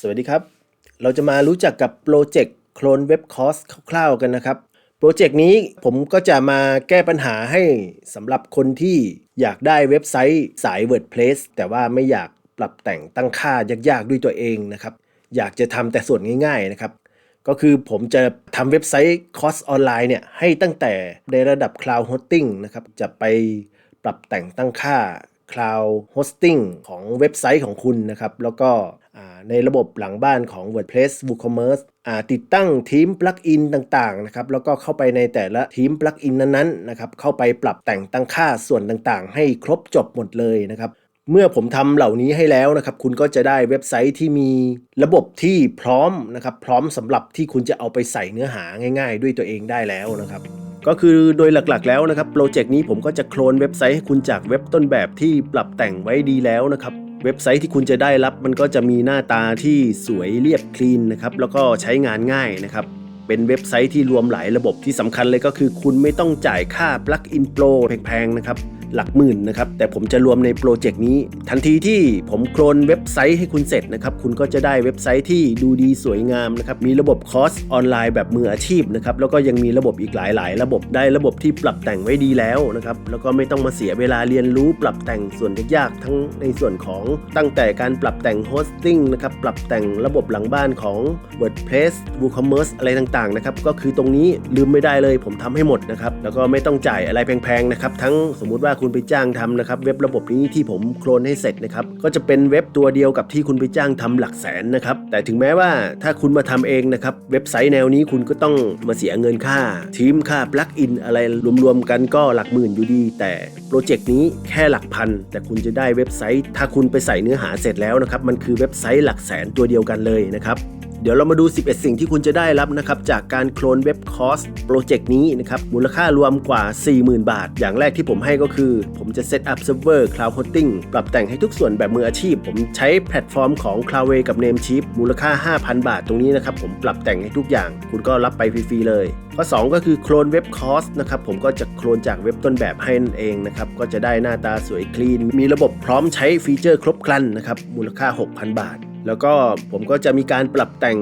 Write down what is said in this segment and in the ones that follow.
สวัสดีครับ เราจะมารู้จักกับโปรเจกต์โคลนเว็บคอสคร่าวๆกันนะครับ โปรเจกต์นี้ผมก็จะมาแก้ปัญหาให้สำหรับคนที่อยากได้เว็บไซต์สาย WordPress แต่ว่าไม่อยากปรับแต่งตั้งค่ายากๆด้วยตัวเองนะครับ อยากจะทำแต่ส่วนง่าย ๆนะครับ ก็คือผมจะทำเว็บไซต์คอสออนไลน์เนี่ยให้ตั้งแต่ในระดับ Cloud Hosting นะครับ จะไปปรับแต่งตั้งค่า Cloud Hosting ของเว็บไซต์ของคุณนะครับ แล้วก็ในระบบหลังบ้านของ WordPress WooCommerce ติดตั้งทีมปลั๊กอินต่างๆนะครับแล้วก็เข้าไปในแต่ละทีมปลั๊กอินนั้นๆนะครับเข้าไปปรับแต่งตั้งค่าส่วนต่างๆ ให้ครบจบหมดเลยนะครับเมื่อผมทำเหล่านี้ให้แล้วนะครับ คุณก็จะได้เว็บไซต์ที่มีระบบที่พร้อมนะครับ พร้อมสำหรับที่คุณจะเอาไปใส่เนื้อหาง่าย ๆ ด้วยตัวเองได้แล้วนะครับ ก็คือโดยหลักๆแล้วนะครับโปรเจกต์นี้ผมก็จะโคลนเว็บไซต์ให้คุณจากเว็บต้นแบบที่ปรับแต่งไว้ดีแล้วนะครับเว็บไซต์ที่คุณจะได้รับมันก็จะมีหน้าตาที่สวยเรียบคลีนนะครับแล้วก็ใช้งานง่ายนะครับเป็นเว็บไซต์ที่รวมหลายระบบที่สำคัญเลยก็คือ คุณไม่ต้องจ่ายค่าปลั๊กอินโปรแพงๆนะครับ หลักหมื่นนะครับ แต่ผมจะรวมในโปรเจกต์นี้ ทันทีที่ผมโคลนเว็บไซต์ให้คุณเสร็จนะครับ คุณก็จะได้เว็บไซต์ที่ดูดีสวยงามนะครับ มีระบบคอร์สออนไลน์แบบมืออาชีพนะครับ แล้วก็ยังมีระบบอีกหลาย ๆ ระบบได้ระบบที่ปรับแต่งไว้ดีแล้วนะครับ แล้วก็ไม่ต้องมาเสียเวลาเรียนรู้ปรับแต่งส่วนยากๆทั้งในส่วนของตั้งแต่การปรับแต่งโฮสติ้งนะครับ ปรับแต่งระบบหลังบ้านของ WordPress WooCommerce อะไรต่างๆนะครับ ก็คือตรงนี้ลืมไม่ได้เลย ผมทำให้หมดนะครับ แล้วก็ไม่ต้องจ่ายอะไรแพงๆนะครับ ทั้งสมมุติว่าคุณไปจ้างทำนะครับ เว็บระบบนี้ที่ผมโคลนให้เสร็จนะครับ ก็จะเป็นเว็บตัวเดียวกับที่คุณไปจ้างทำหลักแสนนะครับ แต่ถึงแม้ว่าถ้าคุณมาทำเองนะครับ เว็บไซต์แนวนี้คุณก็ต้องมาเสียเงินค่า ทีมค่าปลั๊กอินอะไรรวมๆกันก็หลักหมื่นอยู่ดี แต่โปรเจกต์นี้แค่หลักพัน แต่คุณจะได้เว็บไซต์ ถ้าคุณไปใส่เนื้อหาเสร็จแล้วนะครับ มันคือเว็บไซต์หลักแสนตัวเดียวกันเลยนะครับ ดี๋ยวเรามาดู 11 สิ่งที่คุณจะได้รับนะครับจากการโคลนเว็บคอร์สโปรเจกต์นี้นะครับมูลค่ารวมกว่า 40,000 บาท อย่างแรกที่ผมให้ก็คือ ผมจะเซตอัพเซิร์ฟเวอร์ Cloud Hosting ปรับแต่งให้ทุกส่วนแบบมืออาชีพ ผมใช้แพลตฟอร์มของ Cloudway กับ Namecheap มูลค่า 5,000 บาทตรงนี้นะครับผมปรับแต่งให้ทุกอย่าง คุณก็รับไปฟรีๆเลยข้อ 2 ก็คือโคลนเว็บคอร์สนะครับผมก็จะโคลนจากเว็บต้นแบบให้นั่นเองนะครับก็จะได้หน้าตาสวยคลีนมีระบบพร้อมใช้ฟีเจอร์ครบครันนะครับมูลค่า 6,000 บาท แล้วก็ผมก็จะมีการปรับแต่ง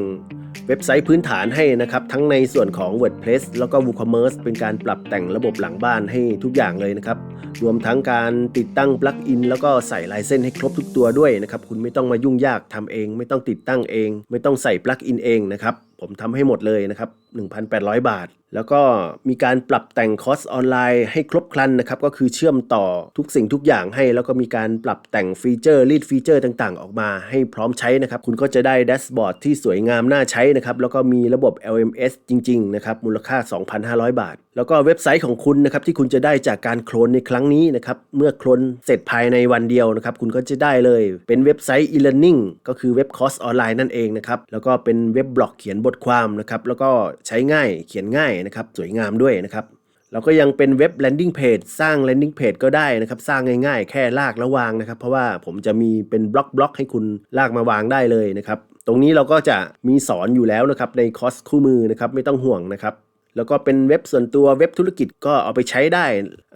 เว็บไซต์พื้นฐานให้นะครับ ทั้งในส่วนของ WordPress แล้วก็ WooCommerce เป็นการปรับแต่งระบบหลังบ้านให้ทุกอย่างเลยนะครับ รวมทั้งการติดตั้งปลั๊กอินแล้วก็ใส่ลายเส้นให้ครบทุกตัวด้วยนะครับ คุณไม่ต้องมายุ่งยากทำเอง ไม่ต้องติดตั้งเอง ไม่ต้องใส่ปลั๊กอินเองนะครับ ผมทำให้หมดเลยนะครับ 1,800 บาท แล้วก็มีการปรับแต่งคอร์สออนไลน์ให้ครบครันนะครับ ก็คือเชื่อมต่อทุกสิ่งทุกอย่างให้ แล้วก็มีการปรับแต่งฟีเจอร์รีดฟีเจอร์ต่างๆ ออกมาให้พร้อมใช้นะครับ คุณก็จะได้แดชบอร์ดที่สวยงามน่าใช้นะครับ แล้วก็มีระบบ LMS จริง ๆ นะครับ มูลค่า 2,500 บาท แล้วก็เว็บไซต์ของคุณนะครับ ที่คุณจะได้จากการโคลนในครั้งนี้นะครับ เมื่อโคลนเสร็จภายในวันเดียวนะครับ คุณก็จะได้เลยเป็นเว็บไซต์ e-learning ก็คือเว็บคอร์สออนไลน์นั่นเองนะครับแล้วก็เป็นเว็บบล็อกเขียนบทความนะครับแล้วก็ใช้ง่ายเขียนง่ายนะครับสวยงามด้วยนะครับแล้วก็ยังเป็นเว็บ landing page สร้าง landing page ก็ได้นะครับ สร้างง่ายๆ แค่ลากแล้ววางนะครับ เพราะว่าผมจะมีเป็นบล็อกบล็อกให้คุณลากมาวางได้เลยนะครับ ตรงนี้เราก็จะมีสอนอยู่แล้วนะครับในคอร์สคู่มือนะครับไม่ต้องห่วงนะครับแล้วก็เป็นเว็บส่วนตัวเว็บธุรกิจก็เอาไปใช้ได้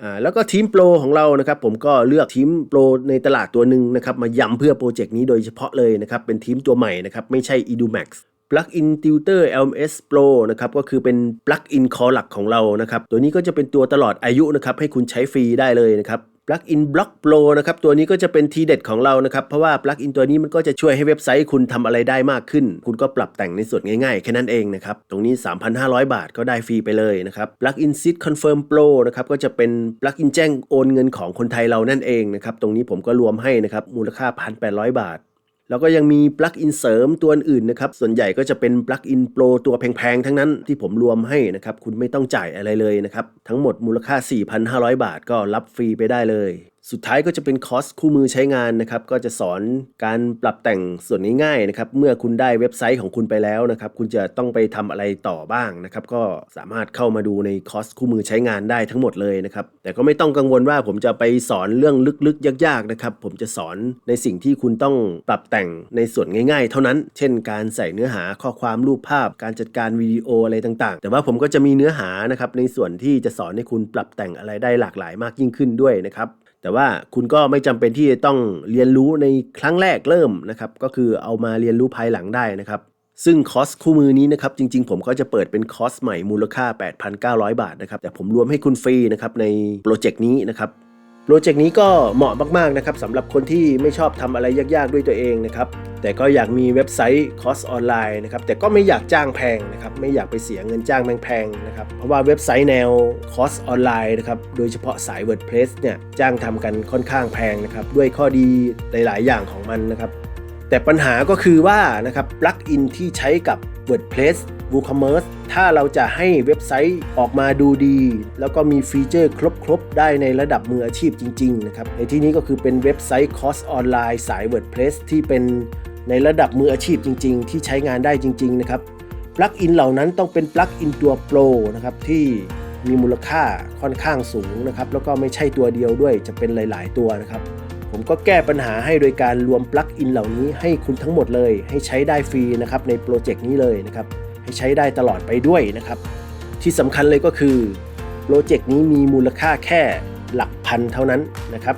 อ่าแล้วก็ทีมโปรของเรานะครับผมก็เลือกทีมโปรในตลาดตัวหนึ่งนะครับมายำเพื่อโปรเจกต์นี้โดยเฉพาะเลยนะครับเป็นทีมตัวใหม่นะครับไม่ใช่ edumax Plugin Tutor LMS Pro นะครับก็คือเป็น Plugin Core หลักของเรานะครับตัวนี้ก็จะเป็นตัวตลอดอายุนะครับให้คุณใช้ฟรีได้เลยนะครับ Plugin Block Pro นะครับตัวนี้ก็จะเป็นทีเด็ดของเรานะครับเพราะว่า Plugin ตัวนี้มันก็จะช่วยให้เว็บไซต์คุณทำอะไรได้มากขึ้น คุณก็ปรับแต่งในส่วนง่ายๆ แค่นั้นเองนะครับตรงนี้ 3,500 บาทก็ได้ฟรีไปเลยนะครับ Plugin Seed Confirm Pro นะครับก็จะเป็น Plugin แจ้งโอนเงินของคนไทยเรานั่นเองนะครับตรงนี้ผมก็รวมให้นะครับมูลค่า 1,800 บาท แล้วก็ยังมีปลั๊กอินเสริมตัวอื่นนะครับ ส่วนใหญ่ก็จะเป็นปลั๊กอินโปรตัวแพงๆ ทั้งนั้นที่ผมรวมให้นะครับ คุณไม่ต้องจ่ายอะไรเลยนะครับ ทั้งหมดมูลค่า 4,500 บาทก็รับฟรีไปได้เลย สุดท้ายก็จะเป็นคอร์สคู่มือใช้งานนะครับ ก็จะสอนการปรับแต่งส่วนง่ายๆนะครับ เมื่อคุณได้เว็บไซต์ของคุณไปแล้วนะครับ คุณจะต้องไปทำอะไรต่อบ้างนะครับ ก็สามารถเข้ามาดูในคอร์สคู่มือใช้งานได้ทั้งหมดเลยนะครับ แต่ก็ไม่ต้องกังวลว่าผมจะไปสอนเรื่องลึกๆ ยากๆนะครับ ผมจะสอนในสิ่งที่คุณต้องปรับแต่งในส่วนง่าย ๆ เท่านั้น เช่น การใส่เนื้อหาข้อความรูปภาพ การจัดการวิดีโออะไรต่างๆ แต่ว่าผมก็จะมีเนื้อหานะครับในส่วนที่จะสอนให้คุณปรับแต่งอะไรได้หลากหลายมากยิ่งขึ้นด้วยนะครับ แต่ว่าคุณก็ไม่จำเป็นที่จะต้องเรียนรู้ในครั้งแรกเริ่มนะครับ ก็คือเอามาเรียนรู้ภายหลังได้นะครับ ซึ่งคอสคู่มือนี้นะครับ จริง ๆ ผมก็จะเปิดเป็นคอสใหม่มูลค่า 8,900 บาทนะครับ แต่ผมรวมให้คุณฟรีนะครับในโปรเจกต์นี้นะครับ โปรเจกต์นี้ก็เหมาะมากๆนะครับสำหรับคนที่ไม่ชอบทำอะไรยากๆด้วยตัวเองนะครับแต่ก็อยากมีเว็บไซต์คอร์สออนไลน์นะครับแต่ก็ไม่อยากจ้างแพงนะครับไม่อยากไปเสียเงินจ้างแพงๆนะครับเพราะว่าเว็บไซต์แนวคอร์สออนไลน์นะครับโดยเฉพาะสาย WordPress เนี่ยจ้างทำกันค่อนข้างแพงนะครับด้วยข้อดีหลายๆ อย่างของมันนะครับแต่ปัญหาก็คือว่านะครับปลั๊กอินที่ใช้กับ WordPress WooCommerce ถ้าเราจะให้เว็บไซต์ออกมาดูดี แล้วก็มีฟีเจอร์ครบๆ ได้ในระดับมืออาชีพจริงๆนะครับในที่นี้ก็คือเป็นเว็บไซต์คอร์สออนไลน์สาย WordPress ที่เป็นในระดับมืออาชีพจริง ๆ ที่ใช้งานได้จริงๆนะครับปลั๊กอินเหล่านั้นต้องเป็นปลั๊กอินตัวโปรนะครับที่มีมูลค่าค่อนข้างสูงนะครับแล้วก็ไม่ใช่ตัวเดียวด้วยจะเป็นหลาย ๆ ตัวนะครับ ผมก็แก้ปัญหาให้โดยการรวมปลั๊กอินเหล่านี้ให้คุณทั้งหมดเลย ให้ใช้ได้ฟรีนะครับในโปรเจกต์นี้เลยนะครับ ให้ใช้ได้ตลอดไปด้วยนะครับ ที่สำคัญเลยก็คือโปรเจกต์นี้มีมูลค่าแค่หลักพันเท่านั้นนะครับ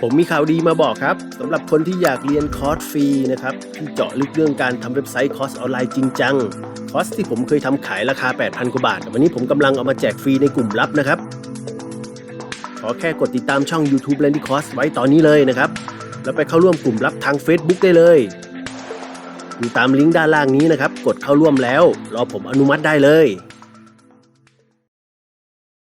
ผมมีข่าวดีมาบอกครับสำหรับคนที่อยากเรียนคอร์สฟรีนะครับที่เจาะลึกเรื่องการทำเว็บไซต์คอร์สออนไลน์จริงจังคอร์สที่ผมเคยทำขายราคา 8,000 กว่าบาท วันนี้ผมกำลังเอามาแจกฟรีในกลุ่มลับนะครับ อแค่กดติดตามช่อง YouTube l a n d y c o s ไว้ตอนนี้เลยนะครับ แล้วไปเข้าร่วมกลุ่มลับทาง Facebook ได้เลยดูตามลิงก์ด้านล่างนี้นะครับ กดเข้าร่วมแล้ว รอผมอนุมัติได้เลย